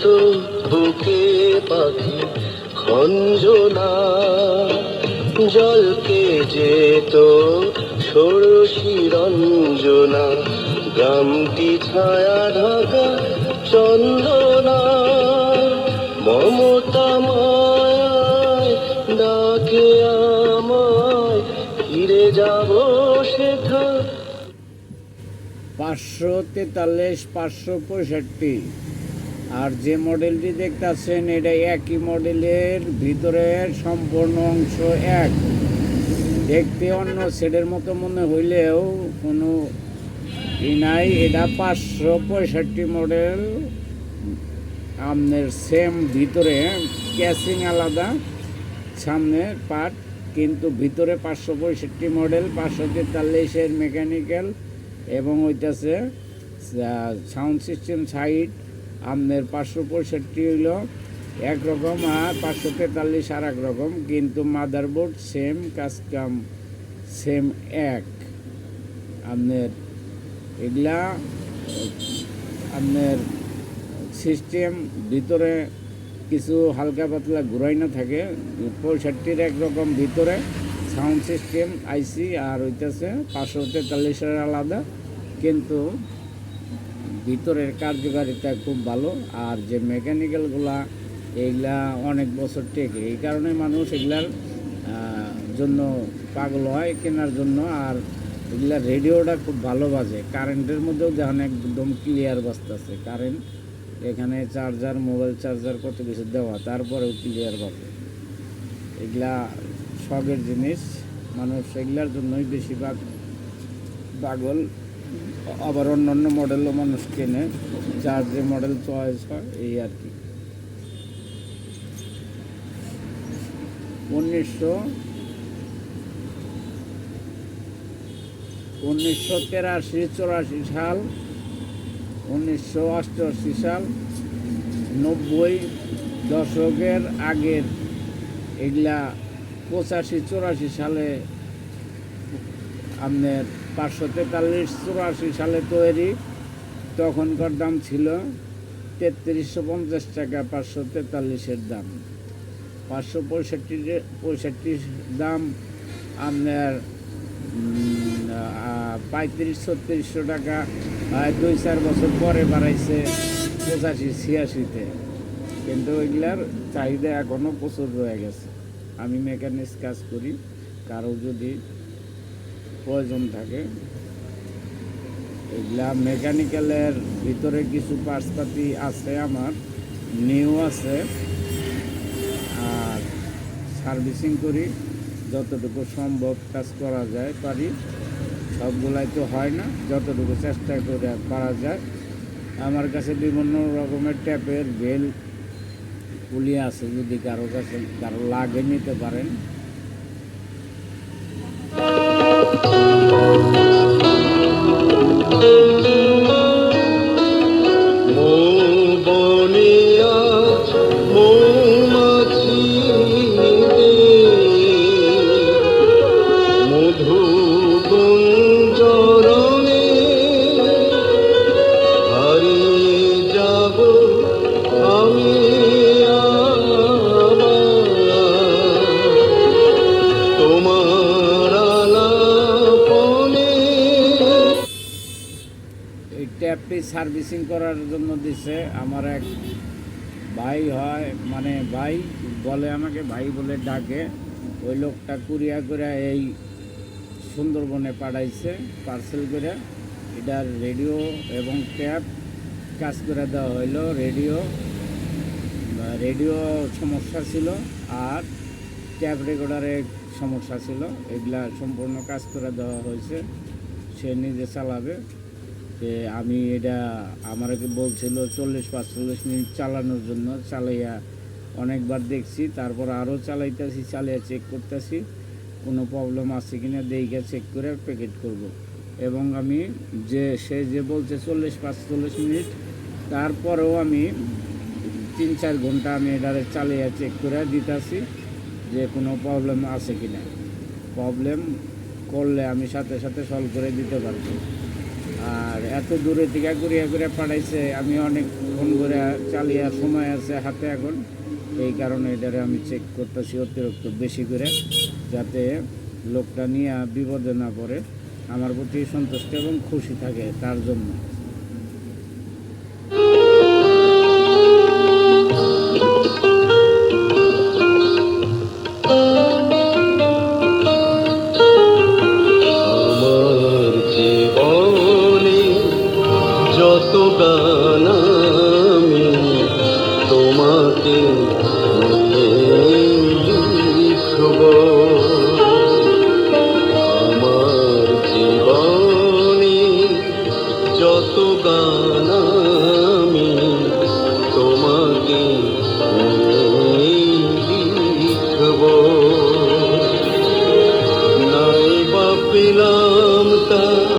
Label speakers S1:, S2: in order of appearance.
S1: উড়ত বুকে পাখি খঞ্জনা, জলকে যেত ষোড়শী রঞ্জনা, গ্রামটি ছায়া ঢাকা চন্দনা, মমতা মায় ডাকে আমায়, ফিরে যাব সেথা।
S2: পাঁচশো তেতাল্লিশ, পাঁচশো পঁয়ষট্টি। আর যে মডেলটি দেখতেছেন, এটা একই মডেলের ভিতরে সম্পূর্ণ অংশ এক। দেখতে অন্য সেটের মতো মনে হইলেও কোনো ই নাই। এটা পাঁচশো পঁয়ষট্টি মডেল। আপনার সেম ভিতরে ক্যাসিং আলাদা সামনে পার্ট। কিন্তু ভিতরে পাঁচশো পঁয়ষট্টি মডেল, পাঁচশো তেতাল্লিশের মেকানিক্যাল এবং ওইটাছে সাউন্ড সিস্টেম সাইড আপনার পাঁচশো পঁয়ষট্টি হইল একরকম আর পাঁচশো তেতাল্লিশ আর এক রকম, কিন্তু মাদারবোর্ড সেম কাজ কাম সেম এক। আপনার এগুলা আপনার সিস্টেম ভিতরে কিছু হালকা পাতলা ঘুরাই না থাকে, পঁয়ষট্টির একরকম ভিতরে সাউন্ড সিস্টেম আইসি আর হইতেছে পাঁচশো তেতাল্লিশের আলাদা, কিন্তু ভিতরের কার্যকারিতা খুব ভালো, আর যে মেকানিক্যালগুলা এইগুলা অনেক বছর টেকে। এই কারণে মানুষ এগুলার জন্য পাগল হয় কেনার জন্য, আর এগুলা রেডিওটা খুব ভালো বাজে। কারেন্টের মধ্যেও দেখেন একদম ক্লিয়ার বাজতেছে। কারেন্ট, এখানে চার্জার, মোবাইল চার্জার কত কিছু দেওয়া, তারপরেও ক্লিয়ার বাজে। এগুলা শখের জিনিস। মানুষ এগুলার জন্যই বেশিরভাগ পাগল। আবার অন্য অন্য মডেলও মানুষ কেনে, যার যে মডেল চয়েস হয়, এই আর কি। উনিশশো উনিশশো তেরাশি, চৌরাশি সাল, উনিশশো অষ্টআশি সাল, নব্বই দশকের আগের এগুলা পঁচাশি, চৌরাশি সালে আপনার পাঁচশো তেতাল্লিশ চুরাশি সালে তৈরি। তখনকার দাম ছিল তেত্রিশশো পঞ্চাশ টাকা, পাঁচশো তেতাল্লিশের দাম। পাঁচশো পঁয়ষট্টি পঁয়ষট্টির দাম আপনার পঁয়ত্রিশ ছত্রিশশো টাকা দুই চার বছর পরে বাড়াইছে পঁচাশি ছিয়াশিতে। কিন্তু ওইগুলার চাহিদা এখনও প্রচুর রয়ে গেছে। আমি মেকানিক্স কাজ করি, কারও যদি প্রয়োজন থাকে। এগুলা মেকানিক্যালের ভিতরে কিছু পার্টসপাতি আছে আমার, নিউ আছে। আর সার্ভিসিং করি, যতটুকু সম্ভব কাজ করা যায় পারি। সবগুলাই তো হয় না, যতটুকু চেষ্টা করে করা যায়। আমার কাছে বিভিন্ন রকমের ট্যাপের বেল, পুলি আছে যদি কারও কাছে, কারও লাগে নিতে পারেন। thank you. সার্ভিসিং করার জন্য দিছে। আমার এক ভাই হয় মানে ভাই বলে আমাকে, ভাই বলে ডাকে। ওই লোকটা কুরিয়া করে এই সুন্দরবনে পাঠাইছে পার্সেল করে। এটার রেডিও এবং ট্যাপ কাজ করে দেওয়া হইল রেডিও রেডিও সমস্যা ছিল আর ট্যাপ রেকর্ডারে সমস্যা ছিল। এগুলা সম্পূর্ণ কাজ করে দেওয়া হয়েছে, সে নিজে চালাবে। যে আমি এটা আমাকে বলছিল চল্লিশ, পাঁচচল্লিশ মিনিট চালানোর জন্য, চালাইয়া অনেকবার দেখছি, তারপর আরও চালাইতেছি, চালিয়ে চেক করতেছি, কোনো প্রবলেম আছে কিনা দেখে চেক করে প্যাকেট করব। এবং আমি যে, সে যে বলছে চল্লিশ, পাঁচচল্লিশ মিনিট, তারপরেও আমি তিন, চার ঘণ্টা আমি এটারে চালিয়ে চেক করে দিতেছি যে কোনো প্রবলেম আছে কি না প্রবলেম করলে আমি সাথে সাথে সলভ করে দিতে পারব আর এত দূরে থেকে ঘুরিয়া ঘুরিয়া পাঠাইছে আমি অনেক ফোন করে চালিয়ে সময় আছে হাতে এখন। এই কারণে এটারে আমি চেক করতেছি অতিরিক্ত বেশি করে, যাতে লোকটা নিয়ে বিপদে না পড়ে, আমার প্রতি সন্তুষ্ট এবং খুশি থাকে তার জন্য। যত গান আমি তোমাকে লিখব। আমার জীবনে যত গান